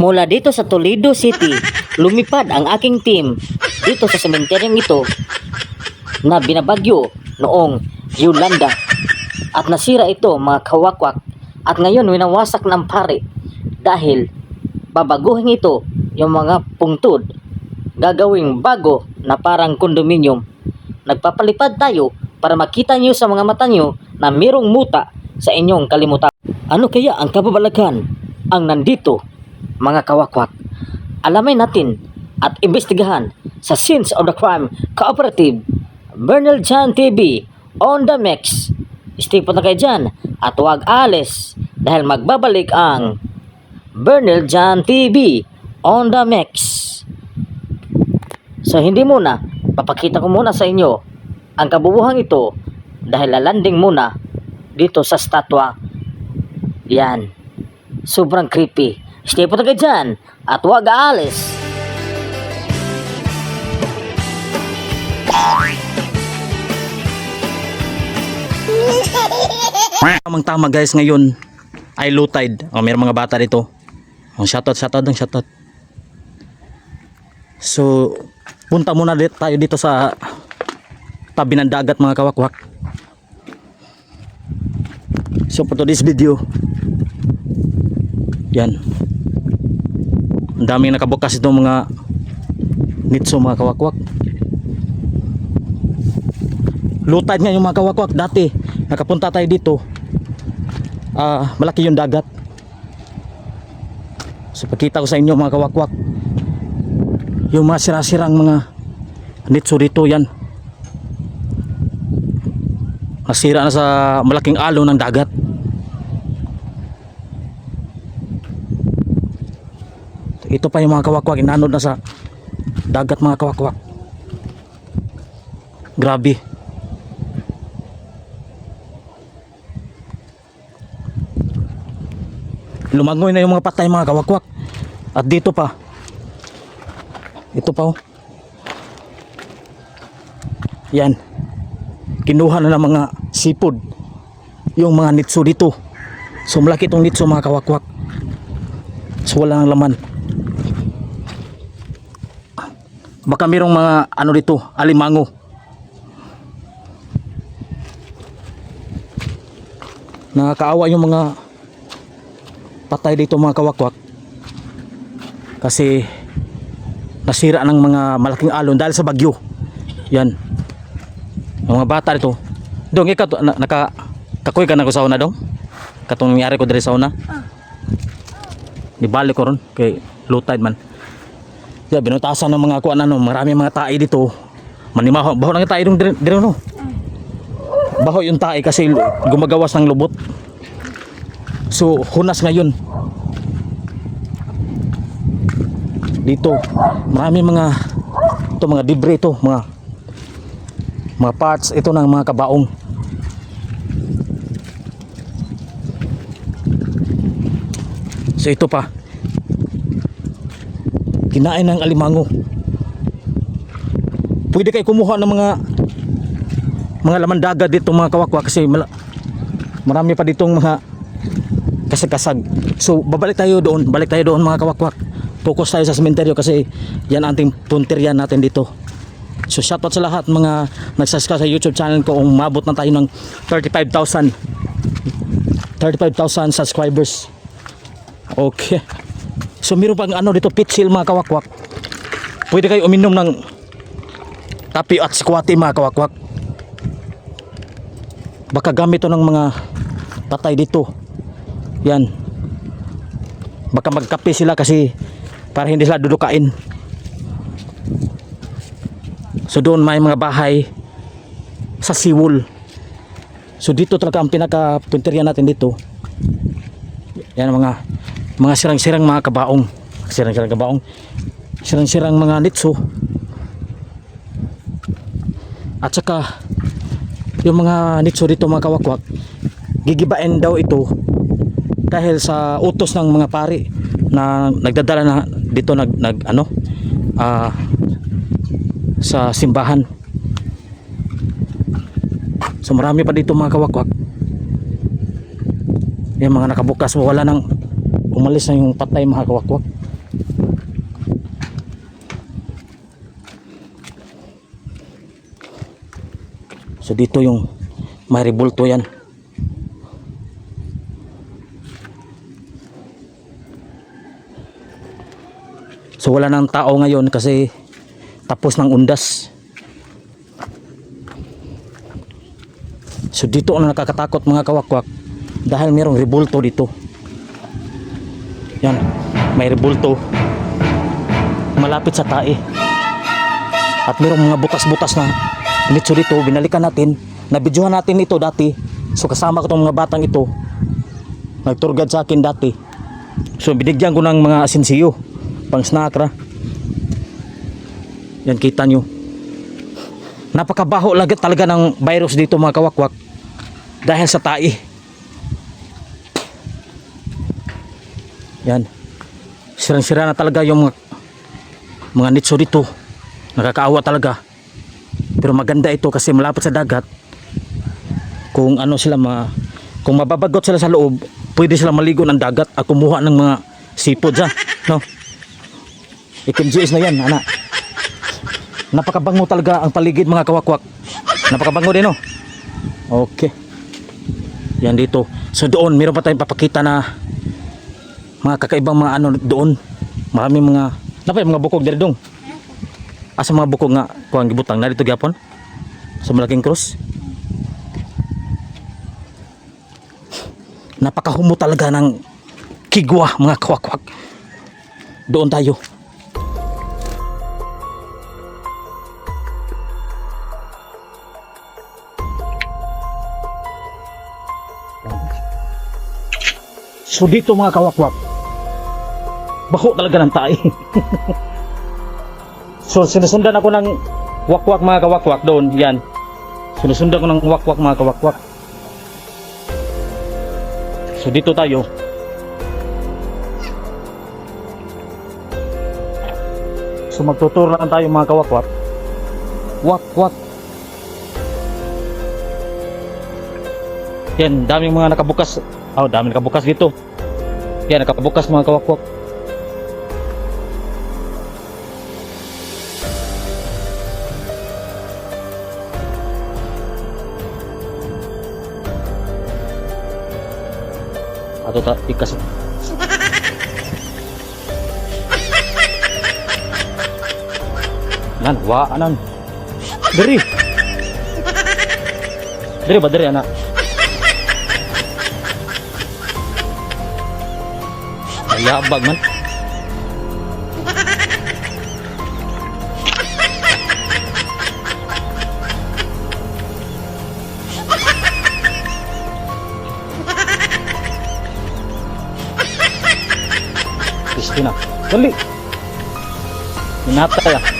Mula dito sa Toledo City, lumipad ang aking team dito sa sementeryong ito na binabagyo noong Yolanda. At nasira ito mga kawakwak at ngayon winawasak ng pare dahil babaguhin ito yung mga pungtod gagawing bago na parang kondominium. Nagpapalipad tayo para makita niyo sa mga mata niyo na mayroong muta sa inyong kalimutan. Ano kaya ang kababalaghan ang nandito, mga kawakwak? Alamin natin at imbestigahan sa Scenes of the Crime Cooperative, Bernal John TV, on the mix. Stay po na kayo dyan at huwag alis dahil magbabalik ang Bernal John TV on the mix. So hindi muna, papakita ko muna sa inyo ang kabubuhang ito dahil lalanding muna dito sa statwa. Yan. Sobrang creepy. Stay po tayo dyan at huwag aalis. Tamang tama guys ngayon ay low tide. Oh, may mga bata dito. Oh, shoutout, shoutout ng shoutout. So, punta muna dit tayo dito sa tabi ng dagat mga kawakwak. So, for today's video, yan. Ang daming nakabukas itong mga nitso mga kawakwak. Tide nga yung mga kawakwak. Dati, nakapunta tayo dito. Ah, malaki yung dagat. So pakita ko sa inyo mga kawakwak. Yung mga sira-sirang mga nitso dito yan. Nasira na sa malaking alo ng dagat. Ito pa yung mga kawakwak, inanod na sa dagat mga kawakwak. Grabe. lumangoy na yung mga patay mga kawakwak. At dito pa. Ito pa oh. Yan. Kinuha na ng mga sipod yung mga nitso dito. So malaki itong nitso mga kawakwak. So wala nang laman baka mayroong mga ano dito alimango. Nakakaawa yung mga patay dito mga kawakwak. Kasi nasira ng mga malaking alon dahil sa bagyo. Yan. Yung mga bata dito. Dong ikaw na, naka kakoy ka na ko sa una dong? Katong nangyari ko diri sa una? Nibalik ko ron kay low tide man yeah, binutasan ng mga kuan ano marami mga tae dito manimaho baho nang tae dong diri no baho yung tae kasi gumagawas ng lubot So, hunas ngayon. Dito, marami mga ito mga debris ito, mga mga parts ito ng mga kabaong. So ito pa. Kinain ng alimango. Pwede kayo kumuha ng mga mga laman dagat dito mga kawakwak kasi marami pa ditong mga kasag-kasag. So babalik tayo doon, balik tayo doon mga kawakwak. Focus tayo sa sementeryo kasi yan ang ating punterian natin dito. So shoutout sa lahat mga nagsubscribe sa YouTube channel ko kung mabot na tayo ng 35,000 35,000 subscribers. Okay. So meron pang ano dito pitsil mga kawakwak. Pwede kayo uminom ng tapi at squati mga kawakwak. Baka gamit to ng mga patay dito. Yan. Baka magkape sila kasi para hindi sila dudukain. So doon may mga bahay sa Siwol. So dito talaga ang pinaka punteriya natin dito. Yan mga mga sirang-sirang mga kabaong. Sirang-sirang kabaong. Sirang-sirang mga nitso. At saka yung mga nitso dito mga kawakwak gigibain daw ito dahil sa utos ng mga pari na nagdadala na dito nag, nag ano ah, sa simbahan so marami pa dito mga kawakwak yung mga nakabukas wala nang umalis na yung patay mga kawakwak So dito yung may rebulto yan. So wala nang tao ngayon kasi tapos ng undas. So dito ang nakakatakot mga kawakwak dahil mayroong rebulto dito. Yan, may rebulto malapit sa tae. At mayroong mga butas-butas na nitso dito, binalikan natin, nabidyohan natin ito dati. So kasama ko tong mga batang ito. Nagturgad sa akin dati. So binigyan ko ng mga asinsiyo, pang snack ra. Yan kita nyo. Napakabaho talaga ng virus dito mga kawakwak. Dahil sa tae. Yan. Sirang-sira na talaga yung mga mga nitso dito. Nakakaawa talaga. Pero maganda ito kasi malapit sa dagat. Kung ano sila ma kung mababagot sila sa loob, pwede sila maligo ng dagat at kumuha ng mga sipod sa, no? Ikim GS na yan, anak. Napakabango talaga ang paligid mga kawakwak. Napakabango din, no? Okay. Yan dito. So doon, meron pa tayong papakita na mga kakaibang mga ano doon. Maraming mga, napay mga bukog dito dong. Asa mga bukog nga kuang gibutang na dito gyapon? Sa malaking cross. Napakahumo talaga ng kigwa mga kawakwak. Doon tayo. So dito mga kawakwak. Baho talaga ng tae. So sinusundan ako ng wakwak mga kawakwak doon, yan. Sinusundan ko ng wakwak mga kawakwak. So dito tayo. So magtuturo lang tayo mga kawakwak. Wakwak. Yan, daming mga nakabukas. Oh, daming nakabukas dito. Yan, nakabukas mga kawakwak. Ato ta ikas. Nan, wa anan. Diri. Diri ba diri anak? Ayabag man. Christina. Dali. Minata ya.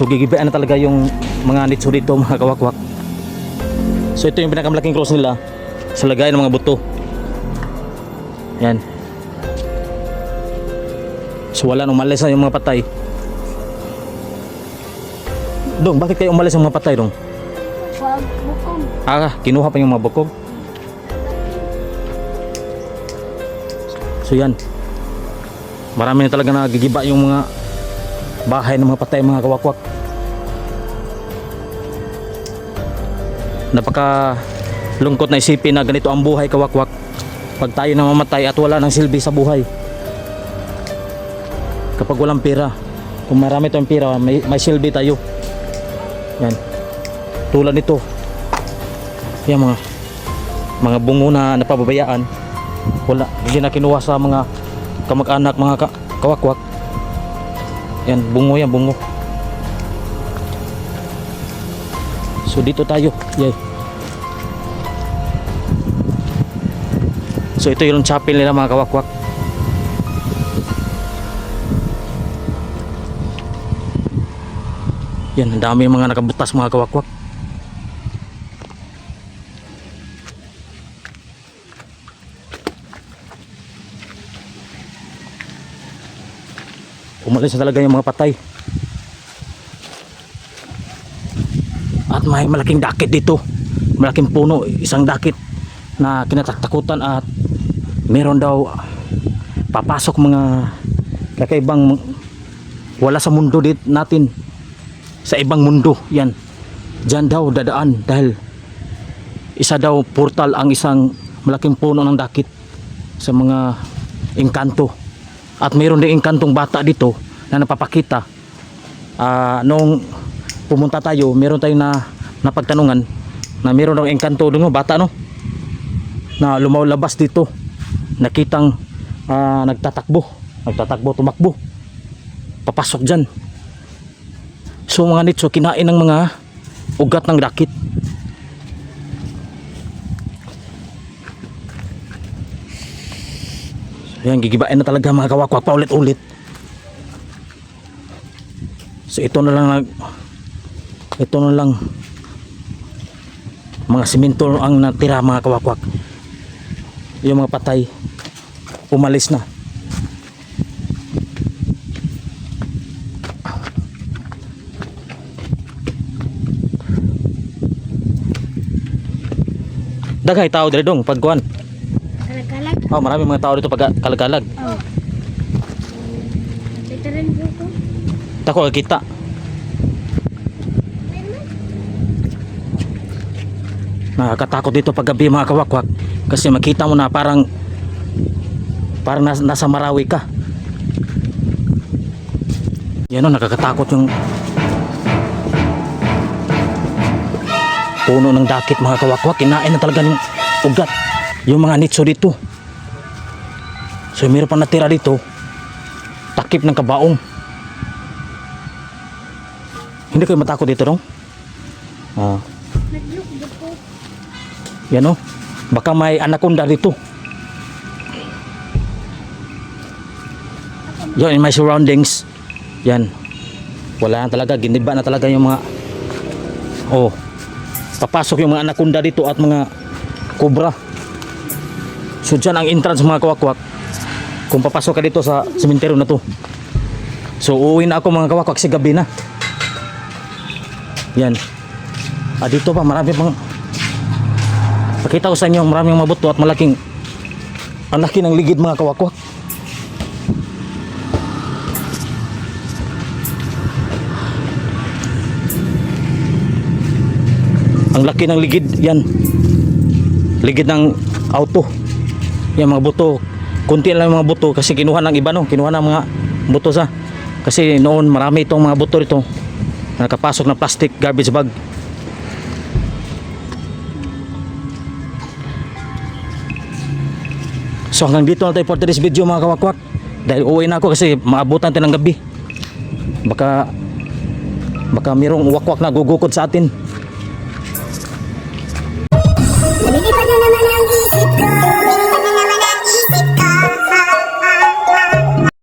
So gigibaan na talaga yung mga nitso dito mga kawakwak. So ito yung pinakamalaking cross nila sa lagay ng mga buto. Yan. So wala nung umalis na yung mga patay. Dong, bakit kayo umalis yung mga patay dong? Wag bukong. Ah, kinuha pa yung mga bukog. So yan. Marami na talaga nagigiba yung mga bahay ng mga patay mga kawakwak. Napaka lungkot na isipin na ganito ang buhay kawakwak. Pag tayo namamatay at wala ng silbi sa buhay. Kapag walang pera, kung marami tayong pera, may, may silbi tayo. Yan. Tulad nito. Yan mga mga bungo na napababayaan. Wala, hindi na kinuha sa mga kamag-anak, mga ka, kawakwak. Yan, bungo yan, bungo. So dito tayo. Yay. So ito yung chapel nila mga kawakwak. Yan, ang dami mga nakabutas mga kawakwak. Umalis na talaga yung mga patay. At may malaking dakit dito. Malaking puno, isang dakit na kinatatakutan at meron daw papasok mga kakaibang wala sa mundo dit natin. Sa ibang mundo yan. Diyan daw dadaan dahil isa daw portal ang isang malaking puno ng dakit sa mga engkanto. At mayroon din engkantong bata dito na napapakita Ah, nung pumunta tayo meron tayong na napagtanungan na meron daw engkanto doon bata no? Na lumalabas dito. Nakitang ah, nagtatakbo. Nagtatakbo tumakbo. Papasok dyan. So mga nitso kinain ng mga ugat ng dakit. So yan gigibain na talaga mga kawakwak pa ulit ulit so ito na lang nag ito na lang mga simento ang natira mga kawakwak yung mga patay umalis na daghay tao diri dong pagkuan Kalagalag. oh marami mga tao dito pag kalagalag Oh. Dito rin po ko. tako kita nakakatakot dito pag gabi mga kawakwak. Kasi makita mo na parang parang nas, nasa Marawi ka. Yan o nakakatakot yung puno ng dakit mga kawakwak. Kinain na talaga ng ugat yung mga nitso dito. So meron pa natira dito takip ng kabaong. Hindi kayo matakot dito dong ah. Yan o. Baka may anaconda dito. Yan, in my surroundings. Yan. Wala na talaga. Giniba na talaga yung mga... Oh. Papasok yung mga anaconda dito at mga kubra. So dyan ang entrance mga kawakwak. Kung papasok ka dito sa sementeryo na to. So uuwi na ako mga kawakwak si gabi na. Yan. Ah, dito pa marami pang Pakita ko sa inyo maraming mga buto at malaking ang laki ng ligid mga kawakwak. Ang laki ng ligid yan. Ligid ng auto. Yan mga buto. Kunti lang mga buto kasi kinuha ng iba no. Kinuha ng mga buto sa. Kasi noon marami itong mga buto rito. Nakapasok na plastic garbage bag. So hanggang dito na tayo for today's video mga kawakwak. Dahil uwi na ako kasi maabutan tayo ng gabi. Baka baka mayroong wakwak na gugukod sa atin.